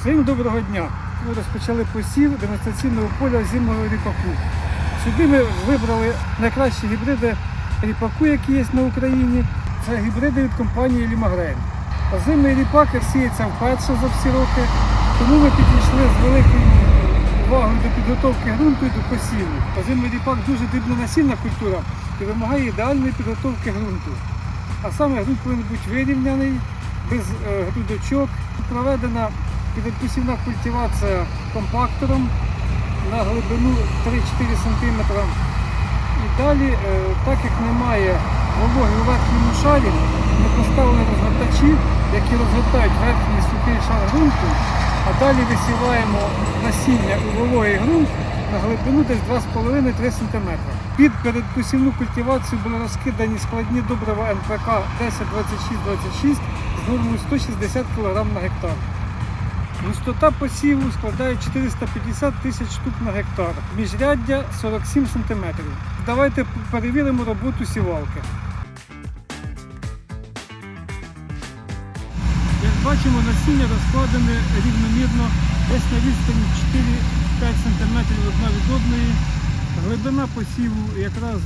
Всім доброго дня! Ми розпочали посів демонстраційного поля зимового ріпаку. Сюди ми вибрали найкращі гібриди ріпаку, які є на Україні. Це гібриди від компанії Лімагрейн. Озимий ріпак сіється вперше за всі роки, тому ми підійшли з великою увагою до підготовки ґрунту і до посіву. Озимий ріпак дуже дрібнонасільна культура і вимагає ідеальної підготовки ґрунту. А саме ґрунт повинен бути вирівняний, без е, грудочок. Проведена підпосівна культивація компактором на глибину 3-4 см. І далі, е, так як немає вологи у верхньому шарі, ми поставили розгортачі, які розгортають верхній сухий шар ґрунту, а далі висіваємо насіння у вологий ґрунт на глибину десь 2,5-3 см. Під передпосівну культивацію були розкидані складні добрива НПК 10-26-26 з нормою 160 кг на гектар. Густота посіву складає 450 тисяч штук на гектар. Міжряддя 47 см. Давайте перевіримо роботу сівалки. Як бачимо, насіння розкладене рівномірно десь на відстані 4-5 см одна від одної. Глибина посіву якраз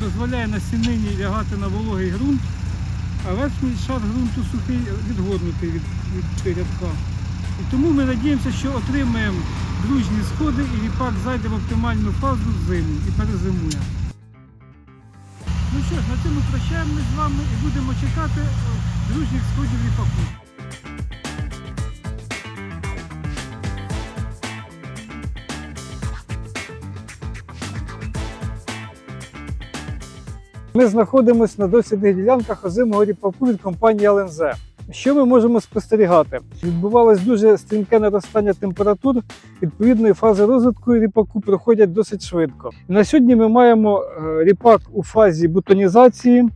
дозволяє насінині лягати на вологий ґрунт, а верхній шар ґрунту сухий відгорнутий від, від рядка. І тому ми надіємося, що отримаємо дружні сходи і ріпак зайде в оптимальну фазу зиму і перезимує. Ну що ж, на цьому прощаємось з вами і будемо чекати е, дружніх сходів ріпаку. Ми знаходимося на дослідних ділянках озимого ріпаку від компанії ЛНЗ. Що ми можемо спостерігати? Відбувалось дуже стрімке наростання температур. Відповідної фази розвитку ріпаку проходять досить швидко. На сьогодні ми маємо е, ріпак у фазі бутонізації,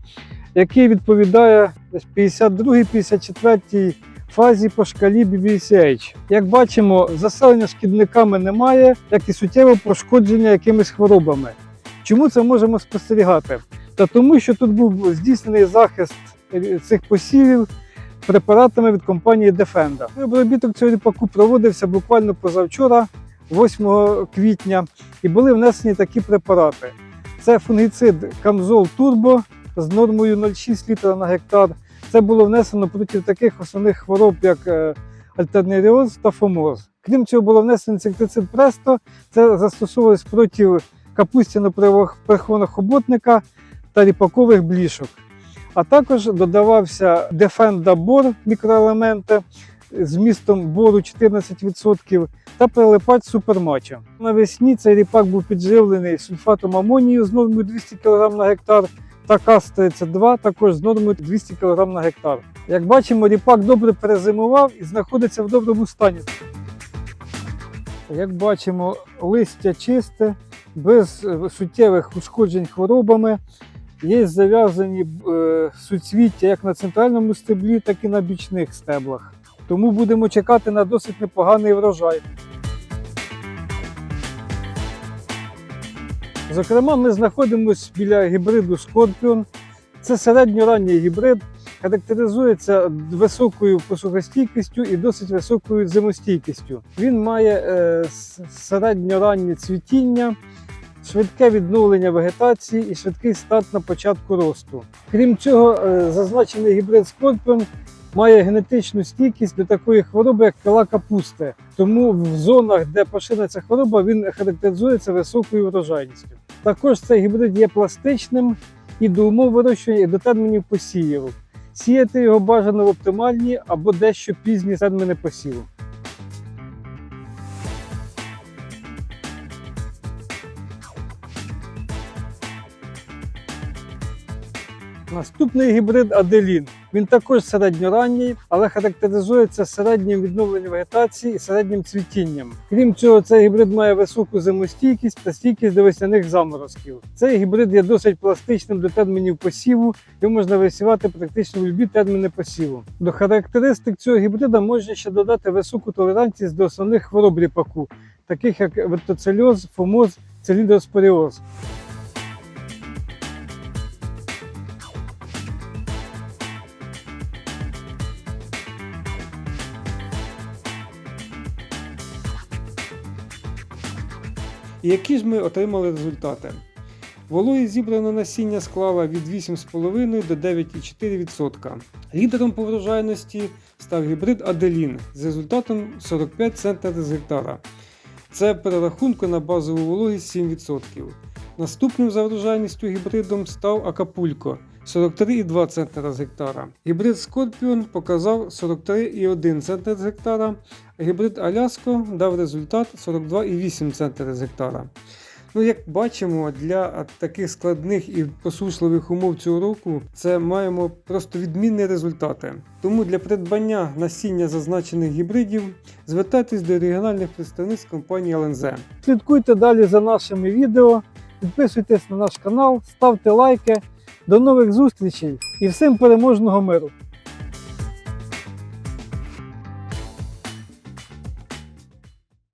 який відповідає 52-54 фазі по шкалі BBCH. Як бачимо, заселення шкідниками немає, як і суттєве пошкодження якимись хворобами. Чому це можемо спостерігати? Та тому, що тут був здійснений захист е, цих посівів препаратами від компанії Defenda. Обробіток цього ріпаку проводився буквально позавчора, 8 квітня, і були внесені такі препарати. Це фунгіцид Камзол Турбо з нормою 0,6 літра на гектар. Це було внесено проти таких основних хвороб, як е, альтернеріоз та фомоз. Крім цього, було внесено інсектицид Престо. Це застосовувалось проти капустяно-прихованого хоботника та ріпакових блішок. А також додавався Defenda Бор мікроелементи з вмістом бору 14% та прилипач супермача. Навесні цей ріпак був підживлений сульфатом амонію з нормою 200 кг на гектар та КАС-32 також з нормою 200 кг на гектар. Як бачимо, ріпак добре перезимував і знаходиться в доброму стані. Як бачимо, листя чисте, без суттєвих ушкоджень хворобами. Є зав'язані е, суцвіття як на центральному стеблі, так і на бічних стеблах. Тому будемо чекати на досить непоганий врожай. Зокрема, ми знаходимося біля гібриду Scorpion. Це середньоранній гібрид, характеризується високою посухостійкістю і досить високою зимостійкістю. Він має е, середньораннє цвітіння, швидке відновлення вегетації і швидкий старт на початку росту. Крім цього, е, зазначений гібрид Scorpion має генетичну стійкість до такої хвороби, як пила капусти. Тому в зонах, де поширена ця хвороба, він характеризується високою врожайністю. Також цей гібрид є пластичним і до умов вирощування, і до термінів посіву. Сіяти його бажано в оптимальні або дещо пізні терміни посіву. Наступний гібрид Аделін. Він також середньоранній, але характеризується середнім відновленням вегетації і середнім цвітінням. Крім цього, цей гібрид має високу зимостійкість та стійкість до весняних заморозків. Цей гібрид є досить пластичним до термінів посіву, його можна висівати практично в любі терміни посіву. До характеристик цього гібрида можна ще додати високу толерантність до основних хвороб ріпаку, таких як вертоцельоз, фомоз, целідоспоріоз. І які ж ми отримали результати? Вологі зібране насіння склала від 8,5 до 9,4%. Лідером по врожайності став гібрид Аделін з результатом 45 центнерів з гектара. Це перерахунку на базову вологість 7%. Наступним за врожайністю гібридом став Акапулько 43,2 центнера з гектара. Гібрид Скорпіон показав 43,1 центнер з гектара, гібрид Аляско дав результат 42,8 центнера з гектара. Ну, як бачимо, для таких складних і посушливих умов цього року це маємо просто відмінні результати. Тому для придбання насіння зазначених гібридів звертайтесь до регіональних представництв компанії ЛНЗ. Слідкуйте далі за нашими відео, підписуйтесь на наш канал, ставте лайки. До нових зустрічей і всім переможного миру!